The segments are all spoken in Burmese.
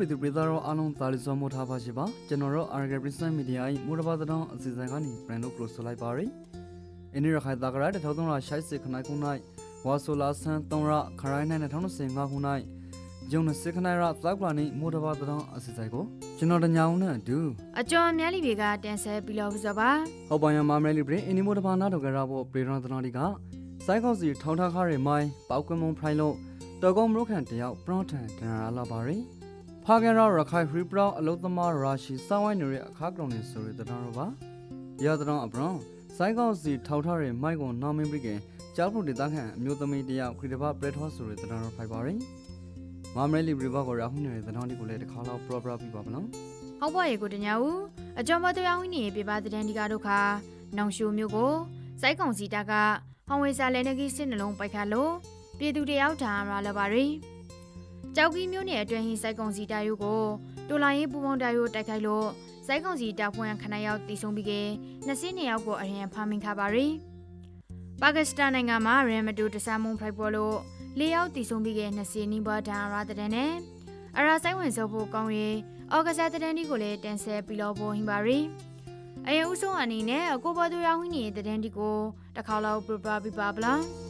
ပြည်သူပြည်သားတို့အားလုံးသာလီစောမို့ထားပါရှိပါကျွန်တော်တို့ Arga Business Media ၏မူတဘာသောအစီအစဉ်ကနေ brand လို့ close လိုက်ပါရယ်အင်းရခိုင်တာကရတဲ့ထောက်သုံးရရှိုက်စစ်ခနိုင်ခုနိုင်ဝါဆိုလာဆန်3ရခရိုင်းနိုင်2025ခုနိုင်ဂျုံနစစ်ခနိုင်ရသောက်ကလာနေမူတဘာသောအစီအစဉ်ကိုကျွန်တော်တညာအောင်နဲ့အတူအကျော်အများလီတွေကတန်ဆဲပြီးလို့ဆိုပါဟုတ်ပါရမမဲလီပရင်အင်းဒီမူတဘာနာတော့ကြရဖို့ပြည်တော်သောဒီကစိုက်ကောက်စီထောင်းထားခါရမိုင်းပေါကွင်းမုံဖရိုင်လို့တော်ကုန်းမရုခန်တယောက်ပရော့ထန်ဒန်ရာလာပါရယ် ဖာကန်ရောရခိုင်ဖရီပရောအလုသမားရာရှိစောင်းဝိုင်းနေတဲ့အခါကရုံနေဆိုရတဲ့တော်တော့ပါရတဲ့တော့အပရွန်စိုင်းကောက်စီထောက်ထားတဲ့မိုက်ကွန်နာမင်းပရိကေကျောက်ဖုန်ဒေသခံအမျိုးသမီးတယောက်ခရီးတပတ်ပရက်ထောဆိုရတဲ့တော်တော့ဖိုက်ပါရင်မမရဲလီဘရီဘာကိုရခုနေတဲ့တော်ဒီကိုလည်းတစ်ခါတော့ပရောပရပြပါမလားဟုတ်ပါရဲ့ကိုတညာဦးအကျော်မတရားဝင်းနေပြပါတဲ့တန်ဒီကားတို့ခါနောင်ရှိုမျိုးကိုစိုက်ကောင်စီတာကဟောင်ဝေစာလဲနေကြီးစစ်နှလုံးပိုက်ခါလို့ပြည်သူတယောက်ထားရလာပါရီ ကြောက်ကြီးမျိုးနဲ့အတွင်းဟင်းစိုက်ကောင်စီတာယုကိုတိုလိုင်းရေးပူပေါင်းတာယုတိုက်ခိုက်လို့စိုက်ကောင်စီတာဖွင့်ခဏရောက်တည်ဆုံးပြီးကနှစ်စင်းနှစ်ယောက်ကိုအရင်ဖမ်းမိခါပါရီပါကစ္စတန်နိုင်ငံမှာရမ်မတူတဆာမုံဖိုက်ပေါ်လို့လေးယောက်တည်ဆုံးပြီးကနှစ်စင်းနီးပါးဒါရတဲ့နဲ့အရာဆိုင်ဝင်စောဖို့ကောင်းရေးအော်ဂစားတဲ့တန်းဒီကိုလည်းတင်ဆက်ပြီးတော့ပေါ်ဟင်ပါရီအရင်ဦးဆုံးအနေနဲ့အကိုဘသူရောင်းဟင်းနေတဲ့တန်းဒီကိုတစ်ခါလောက်ပြပပြပါဗလား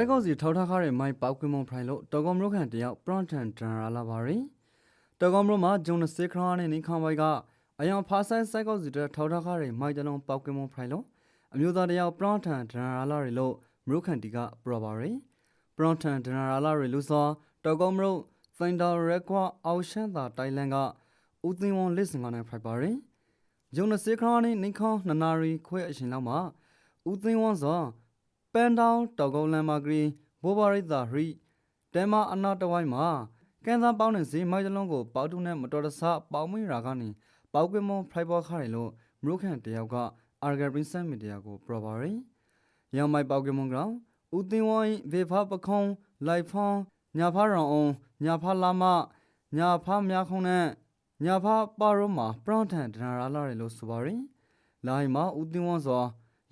စိုင်းကောက်စီထောက်ထားခါတဲ့မိုက်ပေါကွင်းမုံဖရိုင်လို့တော်ကောင်မရုခန်တယောက်ပရော့ထန်ဒန်ရာလာပါရင်တော်ကောင်မရုမှာဂျုံနစစ်ခရာနဲ့နေခမ်ဘိုက်ကအယောင်ဖာဆိုင်စိုင်းကောက်စီတဲ့ထောက်ထားခါတဲ့မိုက်တလုံးပေါကွင်းမုံဖရိုင်လို့အမျိုးသားတယောက်ပရော့ထန်ဒနရာလာရီလို့မရုခန်တီကပရပါရီပရော့ထန်ဒနရာလာရီလို့ဆိုတောက်ကောမရုသိန်တာရက်ကွာအောက်ရှန်သာတိုင်လန်ကဦးသိန်းဝွန်လစ်စင်ကနေဖိုက်ပါရီဂျုံနစစ်ခရာနေနိခေါနနာရီခွဲအရှင်လောက်မှာဦးသိန်းဝွန်ဆို ပန်တောင်တောက်ကောလန်မာဂရီဘောဘာရိတာရီတဲမအနာတဝိုင်းမှာကန်သာပေါင်းနေစီမိုက်တလုံးကိုပေါတူနဲ့မတော်တဆပေါင်းမိရာကနေပေါကွေမွန်ဖလိုက်ပေါ်ခါရီလို့မရုခန်တယောက်ကအာဂပရင်စမီဒီယာကိုပရပါရီရောင်မိုက်ပေါကေမွန်ကောင်ဦးတင်ဝိုင်းဗေဖာပခုံးလိုက်ဖုံးညာဖာရောင်အောင်ညာဖာလာမညာဖာမြာခုံးနဲ့ညာဖာပါရောမှာပရောင်းထန်ဒနာရာလာရလို့ဆိုပါရီလိုင်းမှာဦးတင်ဝွန်စွာ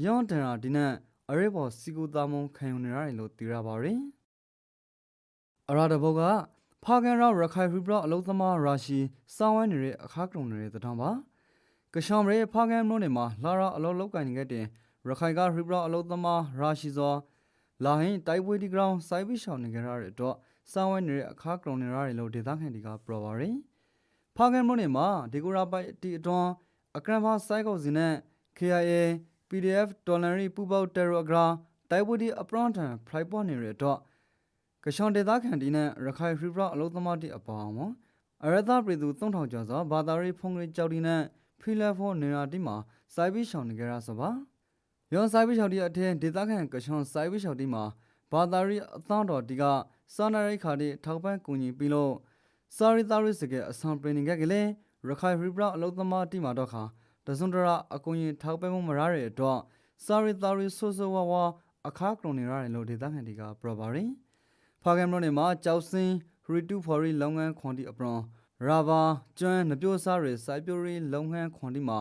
ရောင်းဒနာဒီနဲ့ အရေးပေါ်စီကူသားမုံခံယူနေရတယ်လို့သိရပါရီအရာတဘောကဖာကန်ရောရခိုင်ဖရီဘရအလုံးသမားရာရှိစောင်းဝိုင်းနေတဲ့အခါကရုံနေတဲ့တောင်ပါကရှောင်ရဲဖာကန်မလို့နေမှာလာရအလုံးလောက်ကင်နေတဲ့တင်ရခိုင်ကရိဘရအလုံးသမားရာရှိစောလာဟင်တိုက်ပွဲဒီဂရောင်းစိုက်ပြီးရှောင်နေကြရတဲ့တော့စောင်းဝဲနေတဲ့အခါကရုံနေရတယ်လို့ဒေသခံတွေကပြောပါရယ်ဖာကန်မလို့နေမှာဒီကိုရာပိုက်တီအတွန်းအကရန်ဖာစိုက်ကောက်စီနဲ့ KIA PDF တော်လန်ရီပူပေါတက်ရဂရာတိုက်ပွဲဒီအပရန်တန်ဖလိုက်ပေါ်နေရတော့ကရှောင်ဒေသခံဒီနဲ့ရခိုင်ရိဘရအလုံးသမားတီအပေါင်းမအရသာပြည်သူ3000ကျော်သောဘာသာရေးဖုန်ကြီးကြောက်ဒီနဲ့ဖီလာဖို့နေရာတိမှာစိုက်ပြီးရှောင်းနေကြရဆိုပါရောစိုက်ပြီးရှောင်းတီအထင်းဒေသခံကချွန်စိုက်ပြီးရှောင်းတီမှာဘာသာရီအသံတော်ဒီကစာနာရိခါတီထောက်ပံ့ကူညီပြီးလို့စာရီတာရီစကအဆောင်ပရင်ကကလေးရခိုင်ရီဘရအလုသမားတိမှာတော့ခါ တစွန်တရာအကူရင်ထောက်ပံ့မှုမရတဲ့အတွက်စာရီတာရီဆိုဆိုဝါဝါအခါကရုံနေရတယ်လို့ဒေသခံတွေကပြောပါရင်ဖာကမ်မလို့နေမှာကြောက်စင်းရီတူဖော်ရီလုပ်ငန်းခွန်တီအပရွန်ရာဘာကျွမ်းနပြိုးစားရစိုက်ပျိုးရေးလုပ်ငန်းခွန်ဒီမှာ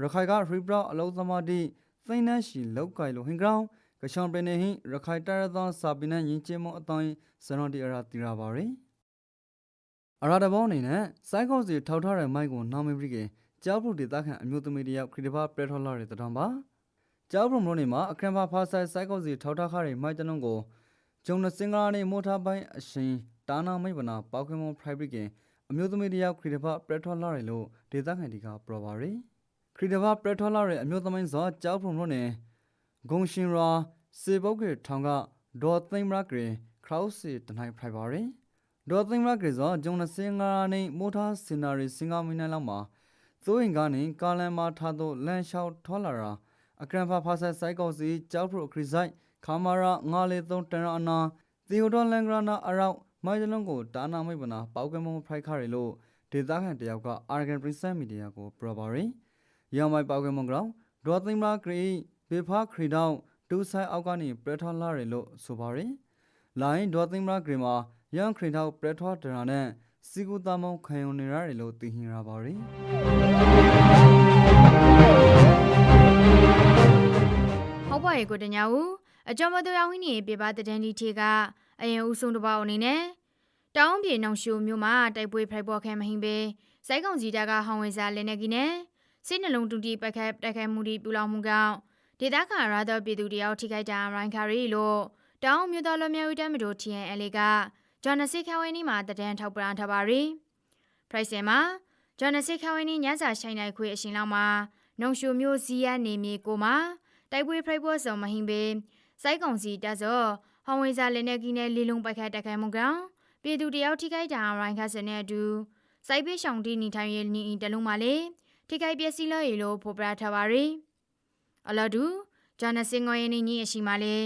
ရခိုင်ကရီဘရာအလုံးသမားတိသိန်းနှန်းရှိလောက်ကင်လိုဟင်ဂရောင်းကရှောင်းပင်နေဟင်ရခိုင်တရသောစာပင်နဲ့ယဉ်ကျေးမှုအတိုင်းစရွန်တီအရာတီရာပါရယ်အရာတဘောအနေနဲ့စိုက်ကောက်စီထောက်ထားတဲ့မိုက်ကိုနာမည်ပြီးက ကြောက်ဖို့ဒေသခံအမျိုးသမီးတယောက်ခရီးပါပရက်ထော်လာတဲ့တံပါကြောက်ဖို့မလို့နေမှာအခရန်ပါဖာဆိုင်စိုက်ကောက်စီထောက်ထားခတဲ့မိုက်တလုံးကိုဂျုံနစင်္ဂလာနေမိုထားပိုင်းအရှင်တာနာမိတ်ဗနာပေါခွေမွန်ဖရိုက်ပြီးကအမျိုးသမီးတယောက်ခရီးတစ်ပတ်ပရက်ထော်လာရလို့ဒေသခံတွေကပြောပါရယ်ခရီးတစ်ပတ်ပရက်ထော်လာရအမျိုးသမီးစောကြောက်ဖုံလို့နေဂုံရှင်ရာစေပုတ်ကေထောင်ကဒေါ်သိမ့်မရကရေခရောက်စီတနိုင်ဖိုက်ပါရယ်ဒေါ်သိမ့်မရကရေစောဂျုံနစင်ငါနေမိုထားစင်နာရီစင်ကာမီနိုင်လောက်မှာ သိုးရင်ကနေကာလန်မာထားတော့လန်လျှောက်ထောလာရာအကရန်ဖာဖာဆက်ဆိုင်ကောက်စီကြောက်ဖရိုခရီးဆိုင်ခါမာရာငါလေသုံးတန်ရာအနာသီယိုဒိုလန်ဂရာနာအရောက်မိုင်းတလုံးကိုတာနာမိတ်ဗနာပေါကမုံဖိုက်ခါရလို့ဒေသခံတယောက်ကအာဂန်ပရင်ဆတ်မီဒီယာကိုပရပါရင်ရောင်မိုင်ပေါကမုံကောင်ဒေါ်သိမ့်မဂရီဘေဖာခရီတောင်ဒူဆိုင်အောက်ကနေပရထော်လာရလို့ဆိုပါရင်လိုင်းဒေါ်သိမ့်မဂရီမှာရန်ခရီတောက်ပရထော်ဒရာနဲ့ စီကူတာမုံခံယူနေရတယ်လို့သိဟင်ရပါရင်ဟုတ်ပါရဲ့ကိုတညာဦးအကြောမတော်ရောင်းင်းနေပြပါတဲ့တန်းဒီထေကအရင်ဦးဆုံးတစ်ပေါက်အနေနဲ့တောင်းပြေနှောင်ရှိုမျိုးမှာတိုက်ပွဲဖိုက်ပေါ်ခဲမဟင်းပဲစိုက်ကောင်စီတာကဟောင်းဝဲစားလက်နေကြီးနဲ့စိတ်နှလုံးတူတီပိုက်ခတ်တိုက်ခိုက်မှုတွေပြုလုပ်မှုကြောင့်ဒေသခံရာသောပြည်သူတယောက်ထိခိုက်တာရိုင်းခါရီလို့တောင်းမျိုးတော်လွမျိုးတမ်းမတို့ TNL က ဂျော်နစစ်ခဝင်းနီမှာတဒန်းထောက်ပရန်ထားပါရီပရိုက်ဆယ်မှာဂျော်နစစ်ခဝင်းနီညစာဆိုင်နိုင်ခွေအရှင်လောက်မှာနှုံရှိုမျိုးစီးရနေမြေကိုမှာတိုက်ပွဲဖိုက်ပေါ်စုံမဟင်းပဲစိုက်ကောင်စီတဆော့ဟောင်းဝေးစားလက်နေကြီးနဲ့လီလုံးပိုက်ခတ်တိုက်ခိုက်မှုကြောင့်ပြည်သူတယောက်ထိခိုက်တာရိုင်းခါစနဲ့အတူစိုက်ပေးရှောင်တီနေထိုင်ရနေတလုံးမှာလေထိခိုက်ပျက်စီးလို့ရလို့ဖော်ပြထားပါရီအလာဒူဂျာနစင်ငွေနေကြီးအရှိမှလေ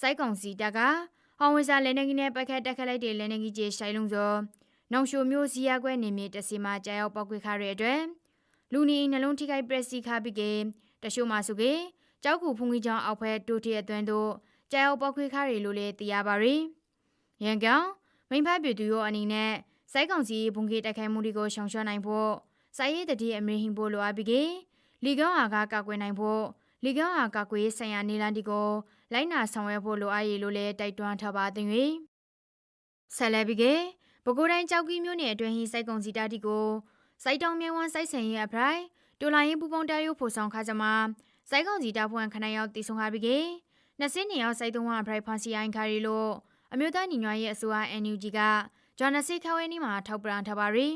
စိုက်ကောင်စီတက ဟောင်းဝေးစားလက်နေကြီးနဲ့ပိုက်ခတ်တိုက်ခိုက်လိုက်တဲ့လက်နေကြီးကျေရှိုင်လုံးစောနောင်ရှိုမျိုးစီယာကွဲနေမြေတစီမှာကြာရောက်ပောက်ခွေခါရတဲ့အတွက်လူနေနှလုံးထိခိုက်ပရက်စီခါပြီးကေတရှို့မှာစုကေကြောက်ကူဖုန်ကြီးချောင်းအောက်ဖက်တိုးထည့်အတွန်းတို့ကြာရောက်ပောက်ခွေခါရလို့လေသိရပါရီရန်ကောင်မိဖက်ပြည်သူရောအနေနဲ့စိုက်ကောင်စီဘုံကေတိုက်ခိုက်မှုတွေကိုရှောင်ရှားနိုင်ဖို့စိုက်ရည်တတိအမေဟင်ဖို့လိုအပ်ပြီးကေလီကောင်းအားကကောက်ွယ်နိုင်ဖို့လီကောင်းအားကောက်ွယ်ဆိုင်ရာနေလန်ဒီကို လိုက်နာဆောင်ရွက်ဖို့လိုအပ်ရလို့လည်းတိုက်တွန်းထားပါသည်၍ဆက်လက်ပြီးကေပဲခူးတိုင်းကြောက်ကြီးမြို့နယ်အတွင်းဟိစိုက်ကုံစီတာတီကိုစိုက်တောင်မြဝန်းစိုက်ဆင်ရဲ့အဖရိုင်တူလိုင်းပူပေါင်းတရုပ်ဖို့ဆောင်ခါကြမှာစိုက်ကုံစီတာဖွင့်ခဏရောက်တည်ဆုံခါပြီးကေနှစ်စင်းနေရောက်စိုက်တုံးဝအဖရိုင်ဖန်စီအိုင်ခါရီလို့အမျိုးသားညီညွတ်ရေးအစိုးရ NUG ကဂျော်နစစ်ခဝဲနီမှာထောက်ပံ့ထားပါရီ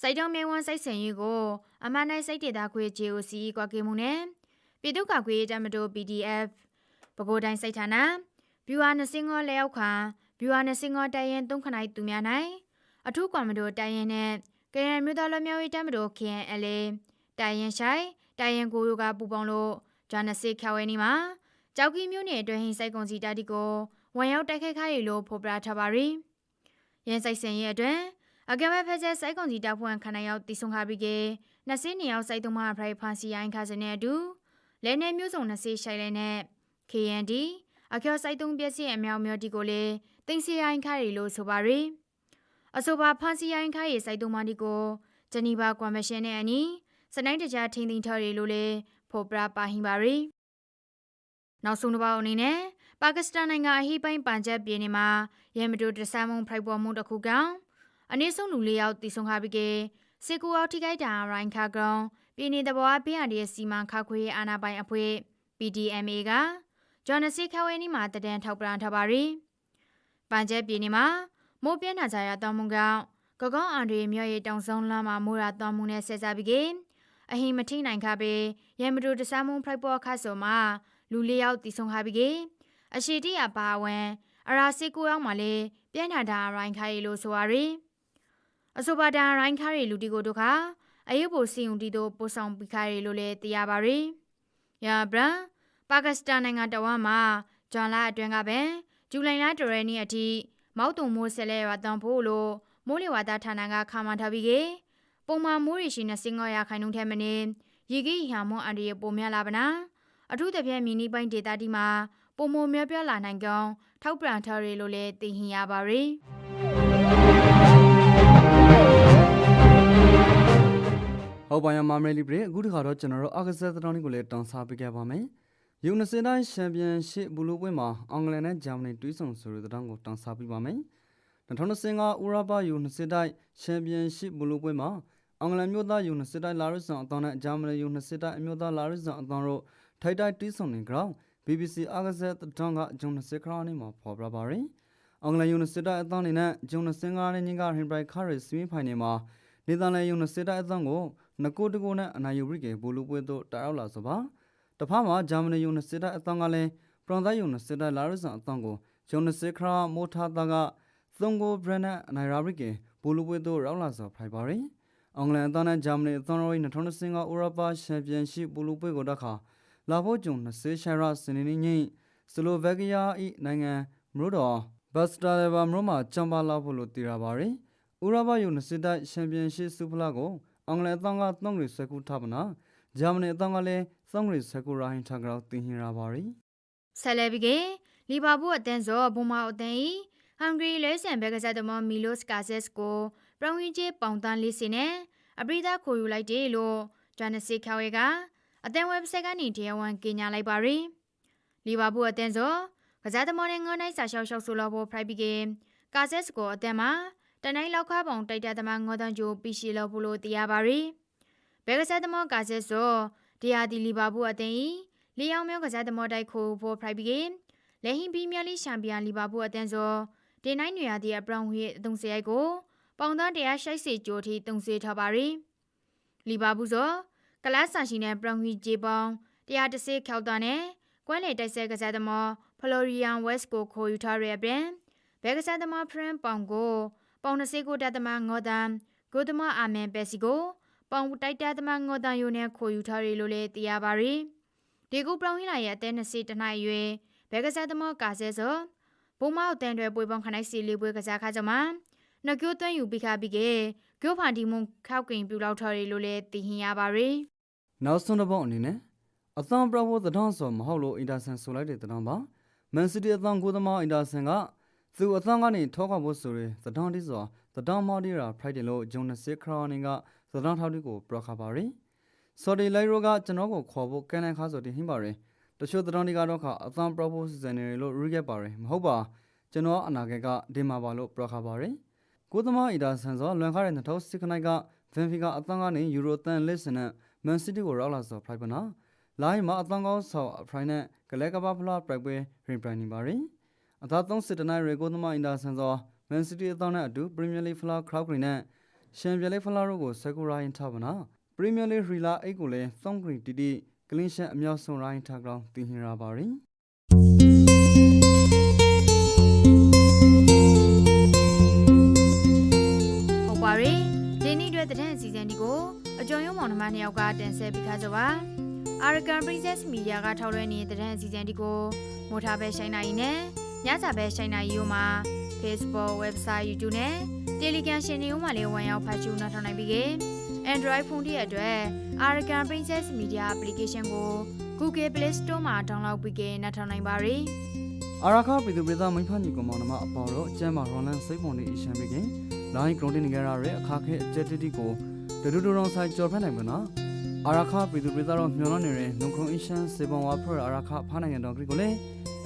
စိုက်တောင်မြဝန်းစိုက်ဆင်ရေးကိုအမနိုင်စိုက်ဒေတာခွေ JOC ကွာကေမှုနဲ့ပြည်သူ့ကာကွယ်ရေးတပ်မတော် PDF ပဲခူးတိုင်းစိုက်ဌာနဗျူဟာနစင်ငေါ်လက်အောက်ခံဗျူဟာနစင်ငေါ်တိုင်ရင်သုံးခနိုင်သူများနိုင်အထူးကွန်မတိုတိုင်ရင်နဲ့ကရန်မြို့သားလူမျိုးရေးတပ်မတော် KNL တိုင်ရင်ဆိုင်တိုင်ရင်ကိုရိုကပူပေါင်းလို့ဂျာနစစ်ခွဲနီမှာကြောက်ကြီးမျိုးနယ်အတွင်းဟင်းစိုက်ကုန်စီတာတီကိုဝန်ရောက်တိုက်ခိုက်ခိုင်းရလို့ဖော်ပြထားပါရီရန်ဆိုင်စင်ရဲ့အတွင်းအကဲမဲ့ဖက်ချက်စိုက်ကုန်စီတာဖွင့်ခဏရောက်တည်ဆုံခါပြီးကေနှစ်စင်းနေရောက်စိုက်သုံးမဖရိုက်ဖန်စီအိုင်းခါစနေအတူလဲနေမျိုးစုံနှစ်စင်းရှိုင်လဲနဲ့ KND အကျော်စိုက်သုံးပစ္စည်းအမြောက်မျိုးဒီကိုလေတင်စီအိုင်းခါရီလို့ဆိုပါရီအဆိုပါဖန်စီအိုင်းခါရီစိုက်သုံးမဒီကိုဂျနီဗာကွန်မရှင်နဲ့အနီးစနိုင်းတကြားထိန်သိမ်းထားရီလို့လေဖော်ပြပါဟင်ပါရီနောက်ဆုံးတစ်ပေါက်အနေနဲ့ပါကစ္စတန်နိုင်ငံအဟိပိုင်းပန်ဂျပ်ပြည်နယ်မှာရဲမတူတဆမ်းမုံဖိုက်ပေါ်မှုတစ်ခုကအနည်းဆုံးလူလေးယောက်တည်ဆုံခါပြီးကစစ်ကူအောက်ထိခိုက်တာရိုင်းခါကောင်ပြည်နယ်တဘောအပြရတဲ့စီမံခါခွေအာနာပိုင်အဖွဲ့ PDMA က ဂျော်နစစ်ခဝဲနီမှာတဒန်ထောက်ပံ့ထားပါရီပန်ဂျပ်ပြည်နယ်မှာမိုးပြင်းထန်ကြရတောင်းမှုကကကောင်းအန်ရီမြို့ရဲ့တောင်ဆုံးလမ်းမှာမိုးရာတောင်းမှုနဲ့ဆက်စားပြီးကအဟိမထိနိုင်ခါပေရဲမတူတဆမ်းမုံဖိုက်ပေါ်ခါဆိုမှာလူလေးယောက်တည်ဆုံခါပြီးအရှိတိအပါဝင်အရာစစ်ကူရောက်မှလေပြင်းထန်တာရိုင်းခိုင်လို့ဆိုရရီအဆိုပါတာရိုင်းခါရီလူတီကိုတို့ခါအယုဘိုစီယုံတီတို့ပို့ဆောင်ပြီးခါရီလို့လေသိရပါရီယာဘရန် ပါကစ္စတန်နိုင်ငံတဝမ်းမှာဂျွန်လာအတွင်းကပဲဇူလိုင်လတရနေ့အထိမောက်တုံမိုးဆက်လဲရွာတန်ဖို့လို့မိုးလေဝသဌာနကခန့်မှန်းထားပြီးကပုံမှန်မိုးရရှိနေစင်ငေါ်ရခိုင်နှုန်းထဲမနေရေကြီးဟန်မွန်အန်ဒီရပုံများလာပနာအထူးသဖြင့်မီနီပိုင်းဒေတာတီမှာပုံမများပြလာနိုင်ကောင်ထောက်ပံ့ထားရလို့လည်းသိဟင်ရပါရီဟုတ်ပါရမမရီလီပရေအခုတခါတော့ကျွန်တော်တို့အာကစားသတောင်းလေးကိုလည်းတောင်းစားပေးခဲ့ပါမယ် ယူနစီတိုင်းချန်ပီယံရှစ်ဘူလိုပွဲမှာအင်္ဂလန်နဲ့ဂျာမနီတွဲဆုံဆိုတဲ့သတောင်းကိုတောင်းစားပေးပါမယ်2025ဥရောပယူနစီတိုင်းချန်ပီယံရှစ်ဘူလိုပွဲမှာအင်္ဂလန်မျိုးသားယူနစီတိုင်းလာရစ်ဆန်အတောင်းနဲ့ဂျာမနီယူနစီတိုင်းအမျိုးသားလာရစ်ဆန်အတောင်းတို့ထိုက်တိုက်တွဲဆုံနေကြောင်း BBC အာကစားသတောင်းကဂျုံနစီခရာနေမှာဖော်ပြပါရယ်အင်္ဂလန်ယူနစီတိုင်းအတောင်းနေနဲ့ဂျုံနစင်ကားနေညင်ကဟင်ဘရိုက်ခါရစ်စမီဖိုင်နယ်မှာနေသာလန်ယူနစီတိုင်းအတောင်းကိုနကိုတကိုနဲ့အနာယူရိကေဘူလူပွဲတို့တာရောက်လာဆိုပါ တဖာမှာဂျာမနီယူနစစ်တပ်အတန်းကလည်းပရွန်သားယူနစစ်တပ်လာရစ်ဆန်အတန်းကိုယူနစစ်ခရာမိုထာတာကသုံးကိုဘရနတ်အနာရာရိကေဘူလူပွဲတို့ရောက်လာဆိုဖိုင်ပါရီအင်္ဂလန်အတန်းနဲ့ဂျာမနီအတန်းရော2025ဥရောပချန်ပီယံရှစ်ဘူလူပွဲကိုတခါလာဖို့ဂျုံနစစ်ရှာရာစနေနေ့ညစလိုဗက်ကီးယားဤနိုင်ငံမြို့တော်ဘတ်စတာလေဘာမြို့မှာချမ်ပါလာဖို့လို့တည်ရပါရီဥရောပယူနစစ်တပ်ချန်ပီယံရှစ်စူပလာကိုအင်္ဂလန်အသံကသုံးရီစကူထပ်နာ ဂျာမနီအသံကလည်းသုံးရီစကူရိုင်းထဂရောတင်ဟင်ရာပါရီဆက်လက်ပြီးကလီဗာပူးအသင်းစောဘုံမာအသင်းဤဟန်ဂရီလဲဆန်ဘက်ကစားသမားမီလိုစ်ကာဇက်စ်ကိုပရောင်ရင်ကျပေါင်တန်းလေးစင်နဲ့အပရိသခိုယူလိုက်တယ်လို့ဂျာနစီခါဝဲကအသင်း website ကနေတရားဝင်ကြေညာလိုက်ပါရီလီဗာပူးအသင်းဆိုကစားသမားနဲ့ငေါနိုင်စာရှောက်ရှောက်ဆိုလောဖို့ဖရိုက်ပြီးကကာဆက်စကိုအသင်းမှာတနိုင်လောက်ခါပုံတိုက်တာသမားငေါတန်ဂျိုပီရှီလောဖို့လို့တရားပါရီ ဘဲကစားသမားကာဆက်ဆိုတရားဒီလီဗာပူးအသင်းဤလီယောင်မျိုးကစားသမားတိုက်ခိုဖို့ဖရိုက်ပြီးကလေဟင်ပရီးမီးယားလိချန်ပီယံလီဗာပူးအသင်းဆိုဒီနိုင်နွေရာသီအပရောင်ဝီအသုံးစရိုက်ကိုပေါင်သားတရားရှိုက်စီကြိုထိတုံစေထားပါရီလီဗာပူးဆိုကလတ်ဆာရှိနဲ့ပရောင်ဝီဂျေပေါင်တရားတစ်စိခေါက်တာနဲ့ကွဲလေတိုက်ဆဲကစားသမားဖလိုရီယန်ဝက်စ်ကိုခေါ်ယူထားရတဲ့ဘဲကစားသမားဖရန်ပေါင်ကိုပေါင်20ကိုတတ်သမားငေါ်တန်ကိုသမားအာမန်ပက်စီကို ပေါင်တိုက်တတ်သမားငေါ်တန်ယိုနဲ့ခေါ်ယူထားရလို့လည်းသိရပါရီဒီကူပရောင်ဟိလာရဲ့အသက်20တနိုင်ရွယ်ဘဲကစားသမားကာဆဲစောဘုံမောက်တန်တွေပွေပေါင်းခနိုင်စီလေးပွဲကစားခါကြမှာနကျိုးသွင်းယူပြီးခါပြီးကကျိုးဖန်ဒီမွန်ခောက်ကင်ပြူလောက်ထားရလို့လည်းသိဟင်ရပါရီနောက်ဆုံးတစ်ပုတ်အနေနဲ့အသံပရဘောသတောင်းဆိုမဟုတ်လို့အင်တာဆန်ဆိုလိုက်တဲ့သတောင်းပါမန်စီးတီးအသံကိုသမားအင်တာဆန်ကသူအသံကနေထောက်ခဖို့ဆိုရယ်သတောင်းတိဆိုသတောင်းမော်ဒီရာဖရိုက်တယ်လို့ဂျုံနစစ်ခရောင်းနင်က သတောင်းထောက်တီကိုပရခပါရီဆော်ဒီလိုက်ရိုကကျွန်တော်ကိုခေါ်ဖို့ကန်လန်ခါဆိုတင်ဟင်းပါရယ်တချို့သတောင်းဒီကတော့ခအသံပရဘောစီဇန်နေလို့ရီခဲ့ပါရယ်မဟုတ်ပါကျွန်တော်အနာဂတ်ကဒီမှာပါလို့ပရခပါရယ်ကိုသမားအင်တာဆန်ဆိုလွန်ခါတဲ့2006ခုနှစ်ကဗန်ဖီကအသံကနေယူရိုတန်လစ်စနန်မန်စီးတီးကိုရောက်လာဆိုဖရိုက်ပါနာလိုင်းမှာအသံကောင်းဆောက်အဖရိုင်နဲ့ဂလဲကဘာဖလာပရိုက်ပွဲရင်ပရိုင်နေပါရီအသာသုံးစစ်တနိုင်းရေကိုသမအင်ဒါဆန်သောမန်စီးတီးအသံနဲ့အတူပရီးမီယာလိဖလာခရောက်ကရီနဲ့ ရှမ်ပီယံလိဖလာတို့ကိုဆယ်ကူရိုင်းထားပါနာပရီးမီယာလိရီလာအိတ်ကိုလည်းသုံးဂရီတီတီကလင်းရှန်အမြောက်ဆုံးရိုင်းထားကြောင်းသိဟင်ရပါရီဟုတ်ပါရီဒီနေ့အတွက်တဲ့စီဇန်ဒီကိုအကျော်ရုံးမောင်နှမနှစ်ယောက်ကတင်ဆက်ပေးထားကြပါ Arakan Princess Media ကထောက်လွှင့်နေတဲ့တဲ့အစီအစဉ်ဒီကိုမိုးထားပဲရှိုင်းနိုင်နဲ့ညစာပဲရှိုင်းနိုင်ရိုးမှာ Facebook website YouTube နဲ့ Telegram ရှင်တွေဥမှာလေးဝင်ရောက်ဖတ်ရှုနားထောင်နိုင်ပြီးက Android ဖုန်းတွေအတွက် Arakan Princess Media application ကို Google Play Store မှာ download ပြီးကနားထောင်နိုင်ပါရီအာရခပြည်သူပြည်သားမိဖညီကောင်မောင်နှမအပေါတော့ကျမ်းမာရွန်လန်စိတ်ပုံနေအရှမ်းပြီးခင်လိုင်းကရုံတင်နေကြရတဲ့အခါခဲအကျက်တီတီကိုဒူဒူရောင်ဆိုင်ကြော်ဖက်နိုင်မလား အာရခပြည်သူပြည်သားတော့မျောလို့နေတဲ့လုံခုံအရှမ်းစေပုံဝါဖရအာရခဖားနိုင်ငံတော်ကလေးကိုလည်း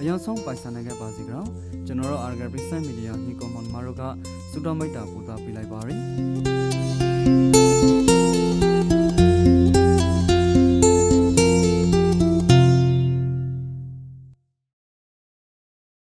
အရင်ဆုံးပိုင်ဆိုင်နိုင်ခဲ့ပါစီကြောင်းကျွန်တော်တို့အာရခပြည်စံမီဒီယာညီကောင်မောင်နှမတို့ကစူတော်မိတ်တာပူတာပေးလိုက်ပါရယ်